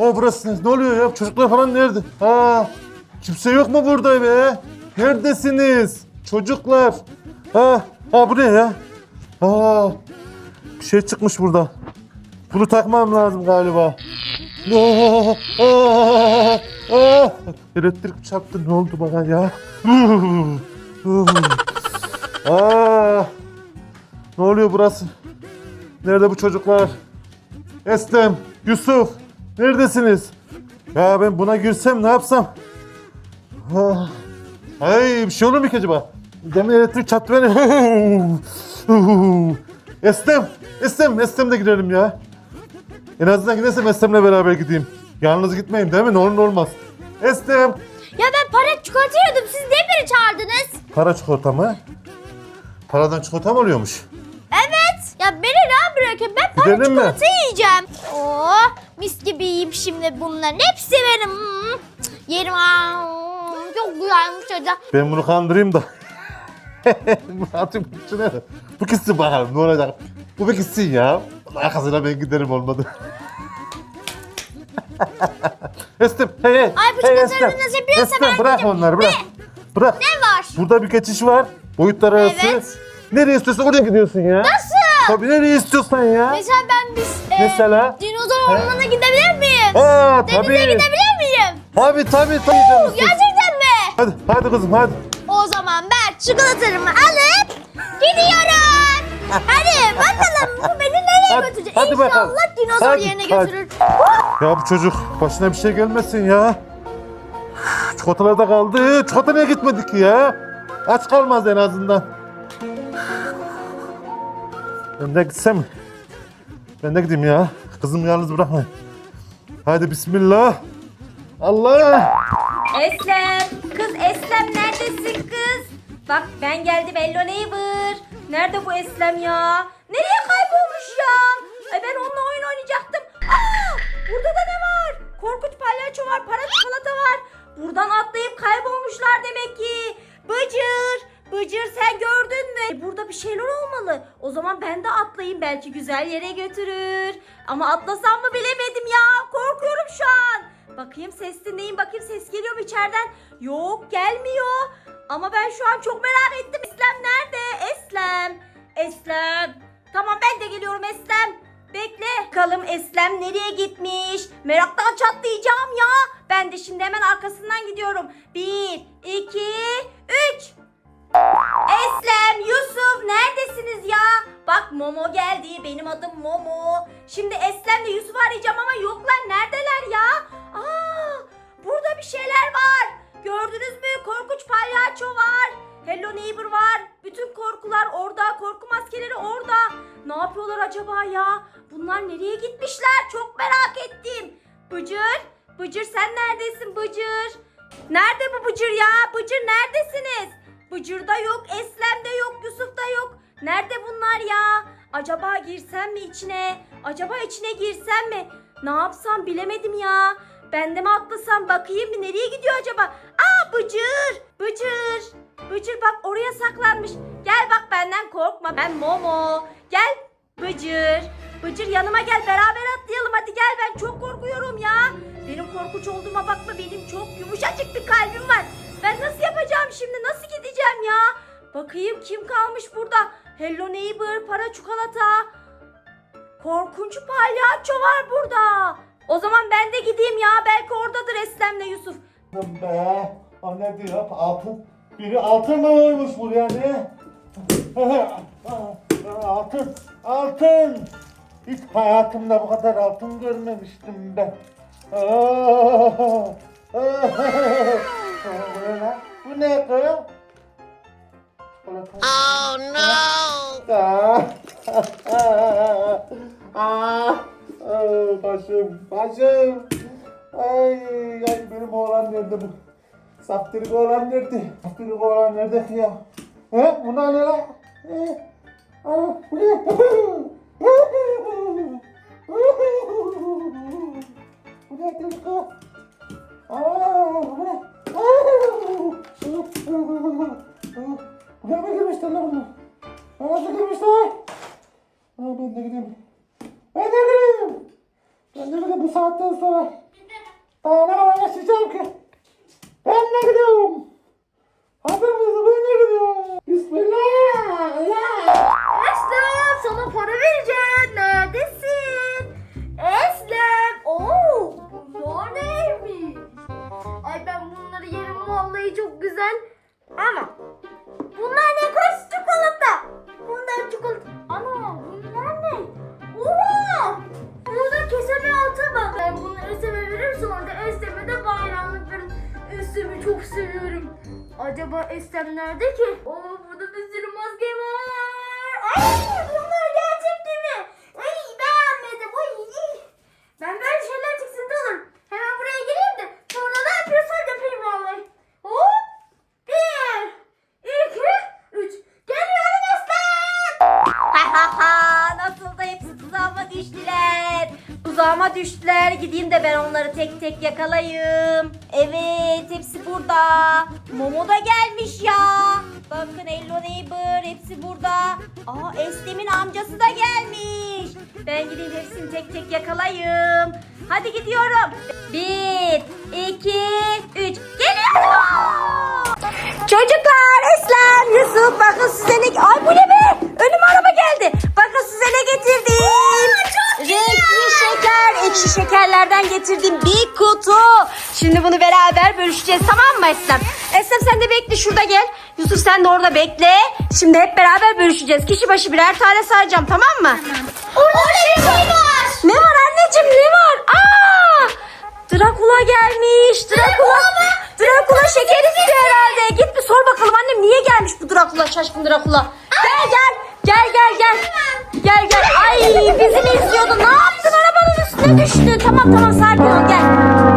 O burası ne oluyor ya? Çocuklar falan nerede? Aa, kimse yok mu burada be? Neredesiniz? Çocuklar. Ha, ha bu ne ya? Aa, bir şey çıkmış burada. Bunu takmam lazım galiba. Aa, aa, aa. Elektrik çarptı ne oldu bana ya? Aa, ne oluyor burası? Nerede bu çocuklar? Eslem, Yusuf, neredesiniz? Ya ben buna girsem ne yapsam? Ah. Ay bir şey olur mu ki acaba? Demin elektrik çarptı beni. Eslem, Eslem, Eslem'le girelim ya. En azından gidersem Eslem'le beraber gideyim. Yalnız gitmeyeyim değil mi? Ne olur ne olmaz. Eslem. Ya ben para çikolata yiyordum. Siz niye beni çağırdınız? Para çikolata mı? Paradan çikolata mı oluyormuş? Evet. Ya beni rahat bırakın. Ben para Gidelim mi? çikolata yiyeceğim. Oo, mis gibi yiyeyim şimdi bunların. Hepsi benim. Hmm, Yerim. Aa, Çok güzelmiş tadı. Ben bunu kandırayım da. Atayım içine. Bu gitsin bakalım ne olacak. Bu bir gitsin ya. Arkasına ben giderim olmadı. Estem, hey hey. Ay, bu hey, çikolataları nasıl yapıyorsa ben bırak yedim. onları bırak. Bırak. Ne var? Burada bir geçiş var. Boyutlar arası. Evet. Nereye istiyorsan oraya gidiyorsun ya. Nasıl? Tabii nereye istiyorsan ya. Mesela ben biz e, Mesela? Dinozor ormanına gidebilir miyim? Aa Denize tabii. gidebilir miyim? Tabii tabii tabii. canım. Gerçekten mi? Hadi hadi kızım hadi. O zaman ben çikolatalarımı alıp gidiyorum. Hadi bakalım bu beni nereye Hadi, götürecek? hadi İnşallah bakalım. dinozor Hadi, yerine hadi. götürür. Ya bu çocuk başına bir şey gelmesin ya. Çikolatalar da kaldı. Çikolata niye gitmedik ki ya? Aç kalmaz en azından. Ben de gitsem? Ben de gideyim ya. Kızımı yalnız bırakmayın. Hadi bismillah. Allah! Eslem, kız Eslem neredesin kız? Bak ben geldim Hello Neighbor. Nerede bu Eslem ya? Nereye kaybolmuş ya? Ay ben onunla oyun oynayacaktım. Aa, burada da ne var? Korkunç palyaço var, para çikolata var. Buradan atlayıp kaybolmuşlar demek ki. Bıcır, Bıcır sen gördün mü? E, Burada bir şeyler olmalı. O zaman ben de atlayayım belki güzel yere götürür. Ama atlasam mı bilemedim ya. Korkuyorum şu an. Bakayım ses dinleyin bakayım ses geliyor mu içeriden? Yok gelmiyor. Ama ben şu an çok merak ettim. Eslem nerede? Eslem. Eslem. Tamam ben de geliyorum Eslem. Bekle. Bakalım Eslem nereye gitmiş? Meraktan çatlayacağım ya. Ben de şimdi hemen arkasından gidiyorum. Bir, iki, üç. Eslem, Yusuf neredesiniz ya? Bak Momo geldi. Benim adım Momo. Şimdi Eslem'le Yusuf'u arayacağım ama yoklar. Neredeler ya? Aa, burada bir şeyler var. Gördünüz mü? Korkunç palyaço var. Hello Neighbor var. Bütün korkular orada. Korku maskeleri orada. Ne yapıyorlar acaba ya? Bunlar nereye gitmişler? Çok merak ettim. Bıcır, Bıcır sen neredesin Bıcır? Nerede bu Bıcır ya? Bıcır neredesiniz? Bıcır'da yok, Eslem'de yok, Yusuf'ta yok. Nerede bunlar ya? Acaba girsem mi içine? Acaba içine girsem mi? Ne yapsam bilemedim ya. Ben de mi atlasam bakayım mı? Nereye gidiyor acaba? Aa Bıcır! Bıcır! Bıcır bak oraya saklanmış. Gel bak benden korkma. Ben Momo. Gel Bıcır. Bıcır yanıma gel beraber atlayalım hadi gel ben çok korkuyorum ya. Benim korkunç olduğuma bakma benim çok yumuşacık bir kalbim var. Ben nasıl yapacağım şimdi nasıl gideceğim ya? Bakayım kim kalmış burada? Hello Neighbor para çikolata. Korkunç palyaço var burada. O zaman ben de gideyim ya belki oradadır Eslem'le Yusuf. Be, o ne diyor? Altın. Biri altın mı koymuş buraya ne? altın, altın. Hiç hayatımda bu kadar altın görmemiştim ben. Bu ne lan? Bu ne kız? Oh no! Aa, başım, başım. Ay, ay benim oğlan nerede bu? Saftirik oğlan nerede? Saftirik oğlan nerede ya? He? Bunlar ne lan? He? Aa, bu ne? Bu ne mi girmişler lan bunlar? Aa, Nasıl girmişler? Aa, ben de gideyim. Ben de gideyim. Ben de gideyim bu saatten sonra. Daha ne kadar yaşayacağım ki? Ben ne gidiyorum? Hepimiz ben ne gidiyorum? Bismillah. Allah. Eslem sana para vereceğim. Neredesin? Eslem. Oo, bunlar neymiş? Ay ben bunları yerim vallahi çok güzel. Ama bunlar ne kaç çikolata? Bunlar çikolata. Ana bunlar ne? Oha! Burada keseme altı bak. Ben bunları Eslem'e veririm sonra da Eslem'e de bayramlık veririm. Eslem'i çok seviyorum. Acaba Eslem nerede ki? Oo burada bir sürü maske var. Tuzağıma düştüler. Gideyim de ben onları tek tek yakalayayım. Evet hepsi burada. Momo da gelmiş ya. Bakın Hello Neighbor hepsi burada. Aa Eslem'in amcası da gelmiş. Ben gideyim hepsini tek tek yakalayayım. Hadi gidiyorum. Bir, iki, getirdim bir kutu. Şimdi bunu beraber bölüşeceğiz tamam mı Eslem? Eslem sen de bekle şurada gel. Yusuf sen de orada bekle. Şimdi hep beraber bölüşeceğiz. Kişi başı birer tane sayacağım tamam mı? Orada bir şey var. Ne var anneciğim ne var? Aa! Drakula gelmiş. Drakula. Drakula şeker istiyor herhalde. Git bir sor bakalım annem niye gelmiş bu Drakula şaşkın Drakula. Gel gel. Gel gel gel. Gel gel. Ay bizi mi izliyordu? Ne yaptın? Arabanın üstüne düştün. Tamam tamam sakin ol gel.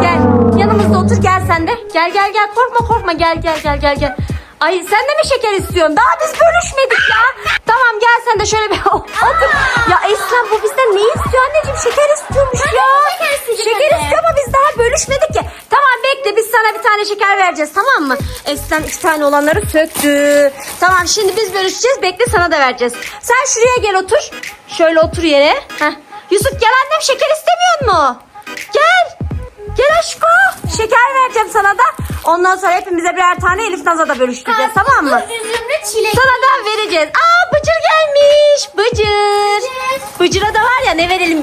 Gel. Yanımızda otur gel sen de. Gel gel gel. Korkma korkma. Gel gel gel gel gel. Ay sen de mi şeker istiyorsun? Daha biz bölüşmedik ya. Tamam gel sen de şöyle bir otur. Ya Eslem bu bizden ne istiyor anneciğim? Şeker istiyormuş ya. şeker isteyecek Şeker istiyor ama biz daha bölüşmedik ya. Tamam bekle biz sana bir tane şeker vereceğiz tamam mı? Eslem iki tane olanları söktü. Tamam şimdi biz bölüşeceğiz bekle sana da vereceğiz. Sen şuraya gel otur. Şöyle otur yere. Heh. Yusuf gel annem şeker istemiyor mu? Gel. Gel aşko. Şeker vereceğim sana da. Ondan sonra hepimize birer tane Elif Naz'a da bölüştüreceğiz tamam mı? Üzümlü çilek. Sana da vereceğiz. Aa Bıcır gelmiş. Bıcır. Bıcır'a da var ya ne verelim